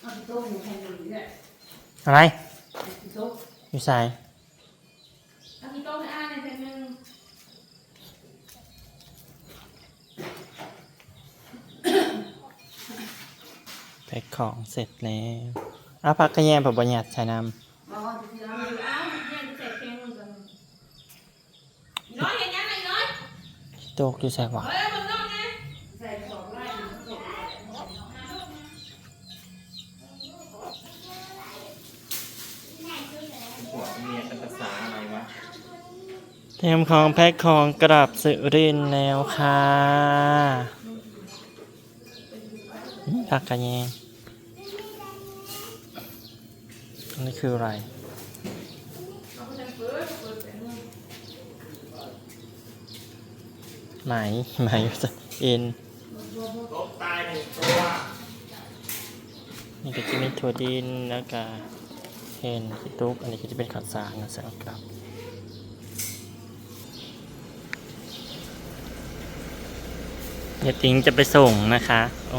เอาพี่โต๊ะอยู่แผ่นหนึ่งเนี่ยอะไรพี่โต๊ะอยู่ใส่เอาพี่โต๊ะให้อ่านในแผ่นหนึ่งแพ็คของเสร็จแล้วเอาพักกระแยมแบบบัญญัติใช้น้บอกว่าพี่เราอยู่อ้าวเนี่ยจะใส่เพลงมันกันอีน้อยเห็นยังไงอีน้อยำโตกอยู่ใส่บ่เฮ้ยมึงน้องนะใส่สองไร่หนึ่งสองไร่ หัวเมียเป็นภาษาอะไรวะ เตรียมของแพ็คของกลับสุรินทร์แล้วค่ะพักกระแยมอันนี้คืออะไรไหมไหมจะเอ็นนี่ก็จะมีถั่วดินแล้วก็เห็นที่ตุ๊กอันนี้ก็จะเป็นข้าวสารนะสำหรับกลับ เดี๋ยวติงจะไปส่งนะคะโอ้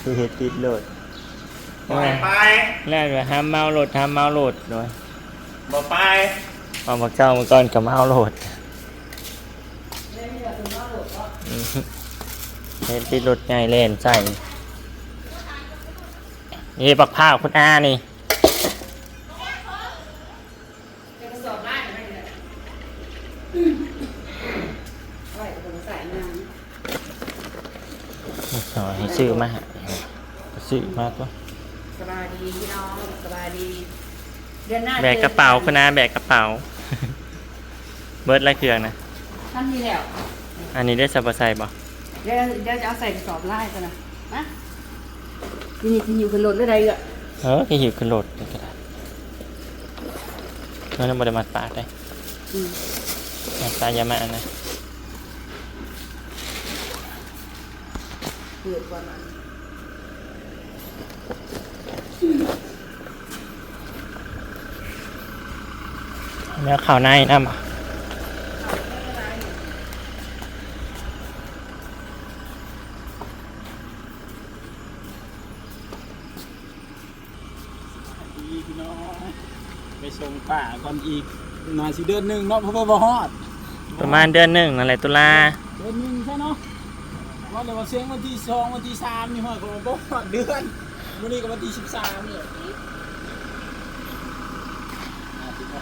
คือเห็ดติดโหลดปล่อยไปแรกเลยห้ามเมาโหลดห้ามเมาโหลดด้วยบอกไปเอามาเจ้ามาก่อนกับเมาโหลด เล่นเหลือถึงว่าโหลดก็ อืม เห็นติดรถใหญ่เล่นใส่นี่ปักผ้าคุณอานี่จะกระสอบไล่ไม่เลยไว้ผมใส่น้ำขอให้ซื้อมาหาซื้อมากว่าสบายดีพี่น้องสบายดีเดือนหน้าแบกกระเป๋าคุณอาแบกกระเป๋า เบิร์ดไรเครื่องนะท่านมีแล้ว อันนี้ได้สับปะไซบ่ เดี๋ยวเดี๋ยวจะเอาใส่กระสอบไล่กันนะมาทีนี้ที่อยู่ขึ้นรถได้ไรอะเออที่หิวขึ้นรถนี่ก็ได้เมื่อนั้นบไดมัดปากได้อืมมัดปากอยามาอันนะเกิดก่อนนะแล้วข่าวในน้ำบ่ อีพี่น้องไปส่งป่า ก่อนอีกนาสิเดือนหนึ่งเนาะเพราะว่าบ่ฮอดประมาณเดือนหนึ่งอะไรตุลาเดือนหนึ่งใช่เนาะว่าเลยว่าเสียงวันที่สองวันที่สามนี่ฮอดก็บ่ฮอดเดือนวันนี้ก็วันที่สิบสามเนี่ย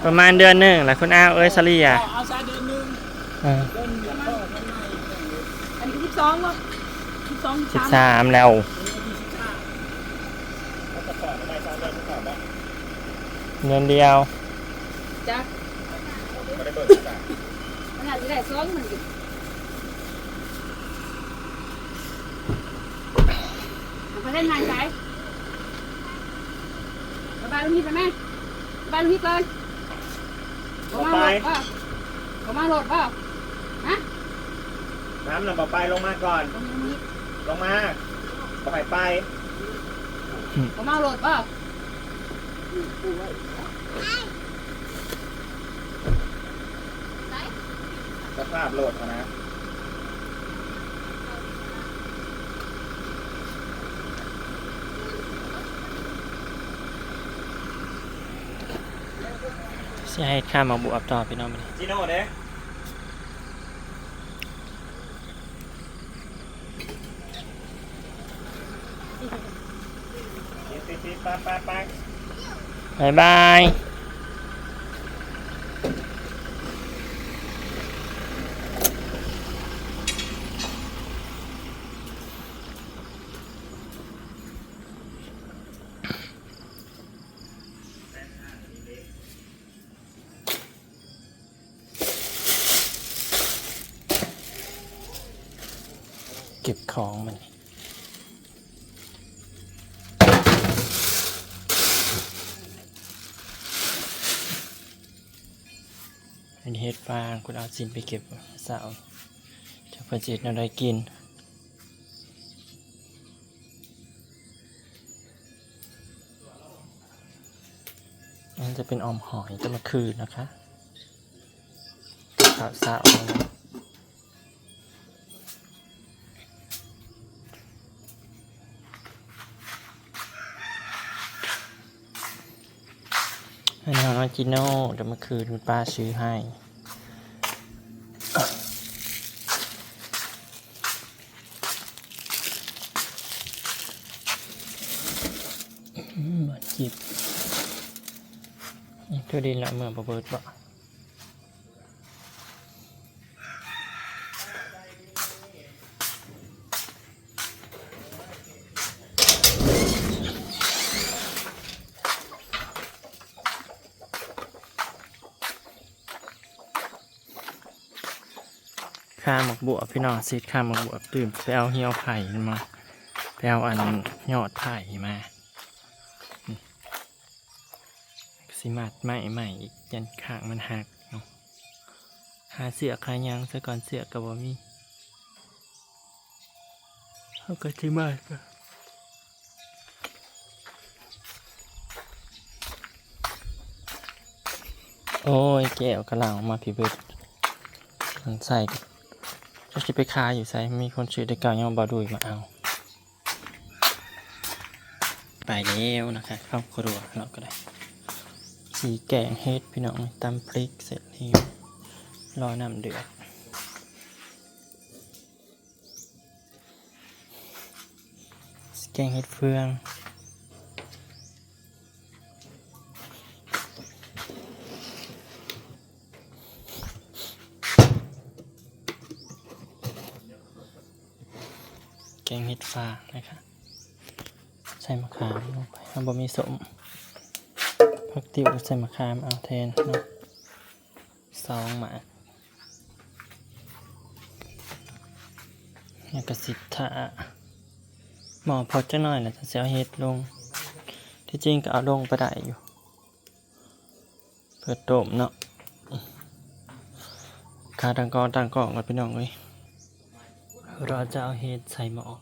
ประมาณเดือนหนึ่งแหละคุณอาเอ้ยสลีอะเอาเอาซะเดือนหนึ่งเออเดือนหนึ่งก็เดือนใหม่อันนี้สิบสองวะสิบสองสิบสามแล้ววันที่สิบห้าแล้วก็ต่อไปตามเดือนต่อไปเงินเดียว จ้ะไม่ได้เบิกจ่ายมันอาจจะได้สองหนึ่งดิเอาไปเล่นงานใช้ไปบ้านลุงฮิตไปไหมไปบ้านลุงฮิตเลยผมมาโหลดเปล่าผมมาโหลดเปล่าฮะน้ำหนักบอกไปลงมาก่อนผมมาลงมาปล่อยไปผมมาโหลดเปล่ สภาพโหลดเขานะจะให้ข้ามมาบวบต่อพี่น้องไปดิจิโน่เด้ติดติดๆไปไปไปบายบาย เก็บของมันอันนี้เฮ็ดฟางคุณเอาสินไปเก็บสาวจะเพื่อจิตอะไรกินอันนจะเป็นออมหอยจะมาคืนนะคะข้าวสาวนะ อันนี้ของน้องจิโน่เดี๋ยวเมื่อคืนคุณป้าซื้อให้มบาดจิบนี่ตัวดินละเมื่อประเบิดบ่ ข้าหมกบวบพี่น้องซีดข้าหมกบวบตื่นไปเอาเหี่ยวไผ่มาไปเอาอันยอดไผ่มาสิมัดไม่ใหม่อีกยันขางมันหักเนาะหาเสือคายังซะก่อนเสือกับบ่มีเขาก็สิมัดก็โอ้ยแก้วกระหลังออกมาพี่เบิดมันใส่ จะสิไปคายอยู่ใส่มีคนชื่อได้เก่ายังบ่ดูอีกมาเอา ไปแล้วนะคะเข้าครัวเราก็ได้สีแกงเฮ็ดพี่น้องตำพริกเสร็จแล้วรอน้ำเดือดแกงเฮ็ดเฟือง งเฮ็ดฟางนะคะใส่มะขามลงไปมันบ่มีสมผักติวใส่มะขามเอาแทนเนาะสองหมาแล้วก็สิทธาหมอพอจะหน่อยนะจะเสียเห็ดลง ที่จริงก็เอาลงไปได้อยู่ เพื่อต้มเนาะขาดังกองดังกอกันพี่น้องเอ้ย เราจะเอาเห็ดใส่หมอก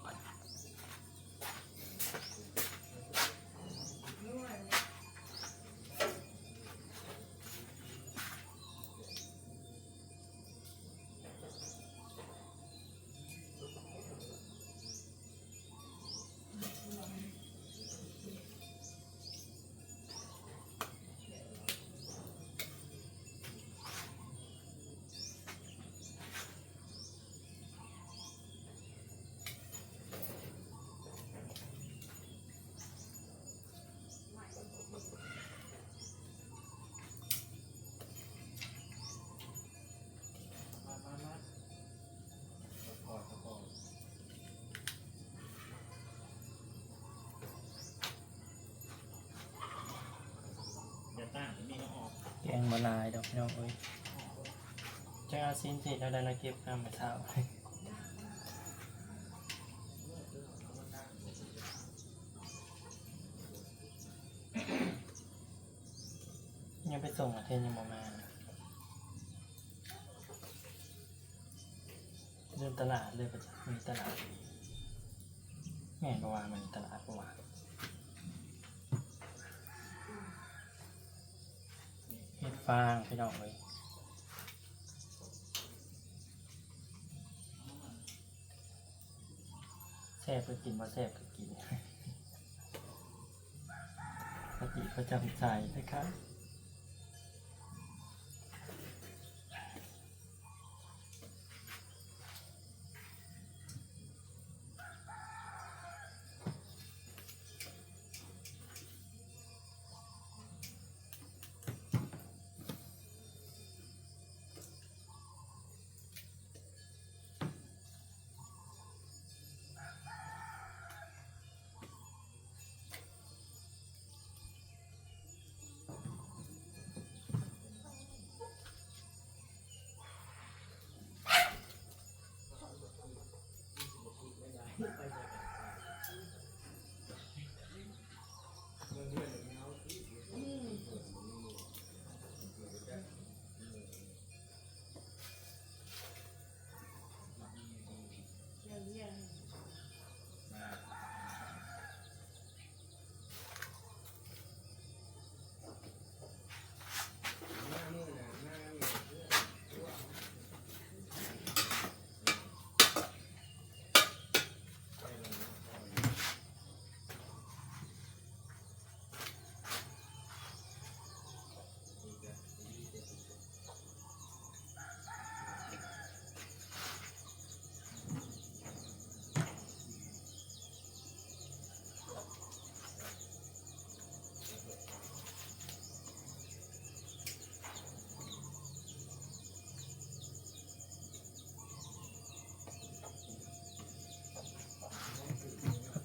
มะนายดอกพี่น้องเอ้ยจะเอาสินจิตแล้วได้ละเก็บกำมาเท้ายังไปส่งอาเทนยังบ่มาเดินตลาดเลยประจักมีตลาดแม่นประวามันตลาดประวาเฟางพี่น้องเลยแซ่บก็กินมาแซ่บก็กินสติประจำใจนะครับ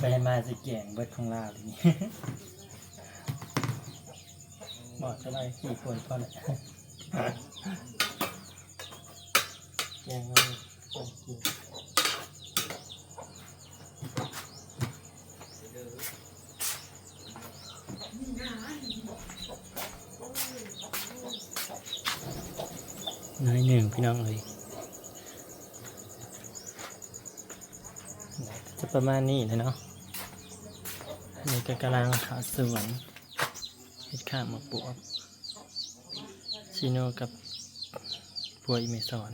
ไปมาสิแก่งเบิดของลาวทีนี้บอกจะได้กี่คนก็เลยแกงเลยคนกินน้อยหนึ่งพี่น้องเลยจะประมาณนี้เลยเนาะ นนี้ก็กำลังหาสวนเห็ดข้าวมาปลูกชิโนกับปัวอิเมซอน